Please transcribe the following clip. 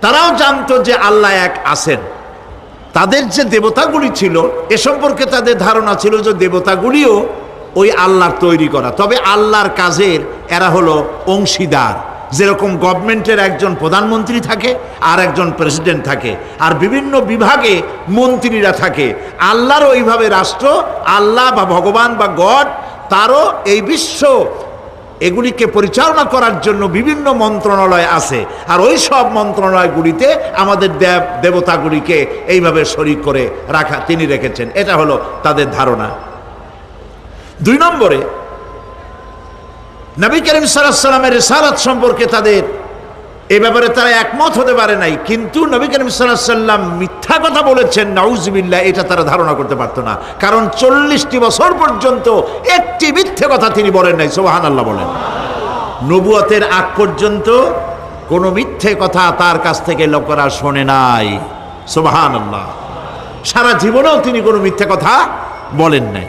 তারাও জানতো যে আল্লাহ এক আছেন। তাদের যে দেবতাগুলি ছিল, এ সম্পর্কে তাদের ধারণা ছিল যে দেবতাগুলিও ওই আল্লাহর তৈরি করা। তবে আল্লাহর কাজের এরা হলো অংশীদার। যেরকম গভর্নমেন্টের একজন প্রধানমন্ত্রী থাকে, আর একজন প্রেসিডেন্ট থাকে। আর বিভিন্ন বিভাগে মন্ত্রীরা থাকে। আল্লাহর ওইভাবে রাষ্ট্র, আল্লাহ বা ভগবান বা গড, তারও এই বিশ্ব এগুলিকে পরিচালনা করার জন্য বিভিন্ন মন্ত্রণালয় আছে। আর ওই সব মন্ত্রণালয়গুলিতে আমাদের দেব দেবতাগুলিকে এইভাবে শরিক করে রাখা, তিনি রেখেছেন। এটা হলো তাদের ধারণা। দুই নম্বরে, নবী করিম সাল্লামের রেসালাত সম্পর্কে তাদের এ ব্যাপারে তারা একমত হতে পারে নাই। কিন্তু নবী করিম সাল্লাম মিথ্যা কথা বলেছেন নাউজবিল্লা এটা তারা ধারণা করতে পারতো না। কারণ চল্লিশটি বছর পর্যন্ত একটি মিথ্যে কথা তিনি বলেন নাই সোহান আল্লাহ বলেন। নবুয়তের আগ পর্যন্ত কোনো মিথ্যে কথা তার কাছ থেকে লোকেরা শোনে নাই সোবাহান আল্লাহ সারা জীবনেও তিনি কোনো মিথ্যে কথা বলেন নাই।